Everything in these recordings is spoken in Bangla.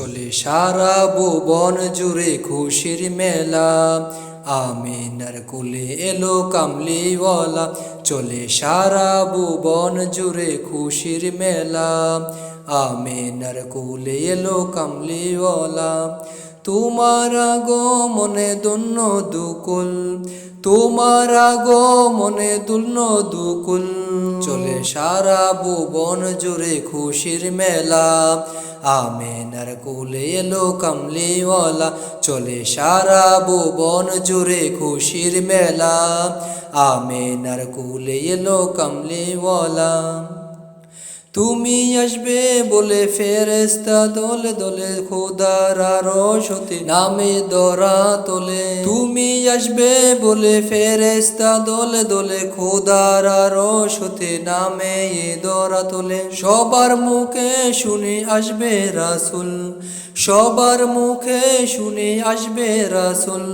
চলে সারা ভুবন জুড়ে খুশির মেলা। আমিনার কুলে এলো কামলিওয়ালা, চলে সারা ভুবন জুড়ে খুশির মেলা। আমিনার কুলে এলো কামলিওয়ালা তোমার গো মনে দুন্ন দুকুল, তোমার গো মনে দুন্ন দুকুল। চলে সারা ভুবন জুড়ে খুশির মেলা, আমেনার কুলে এলো কামলিওয়ালা। চলে সারা ভুবন জুড়ে খুশির মেলা, আমেনার কুলে এলো কামলিওয়ালা। তুমি আসবে বলে ফেরেস্তা দলে দলে, খোদার রসতে নামে দরা তোলে। তুমি আসবে বলে ফেরেস্তা দলে দলে, খোদার রসতে নামে এ দরা তোলে। সবার মুখে শুনে আসবে রাসুল, সবার মুখে শুনে আসবে রাসুল।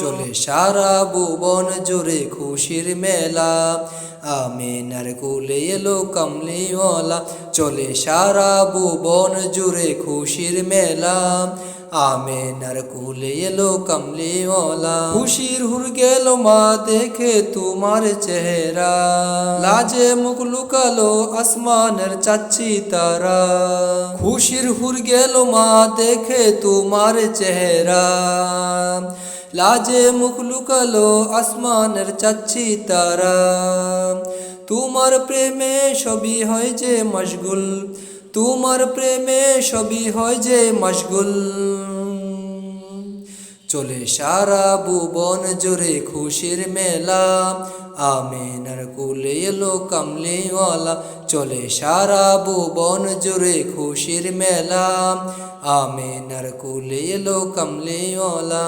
চলে সারা ভুবন জুড়ে খুশির মেলা। আমিনার কুলে এলো কামলিওয়ালা। চলে সারা ভুবন জুড়ে খুশির মেলা। আমিনার কুলে এলো কামলিওয়ালা। খুশির হুর গেল মা দেখে তোমার চেহারা। লাজে মুখ লুকালো আসমানের চাচ্ছি তারা। খুশির হুর গেল মা দেখে তোমার চেহারা। লাজে মুখ লুকালো আসমানের চাচ্ছি তারা। তোমার প্রেমে সবই হয় যে মশগুল, তোমার প্রেমে সবই হয় যে মশগুল। চলে সারা ভুবন জুড়ে খুশির মেলা, আমিনার কুলে এলো কামলিওয়ালা। চলে সারা ভুবন জুড়ে খুশির মেলা, আমিনার কুলে এলো কামলিওয়ালা।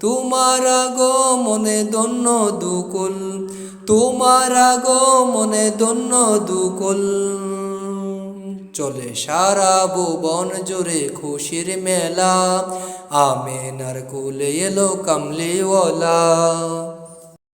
তোমার গো মনে দন্য দুকুল, তোমার গো মনে দন্য দুকুল। চলে সারা ভুবন জোরে খুশির মেলা, আমেনার কুলে এলো কামলিওয়ালা।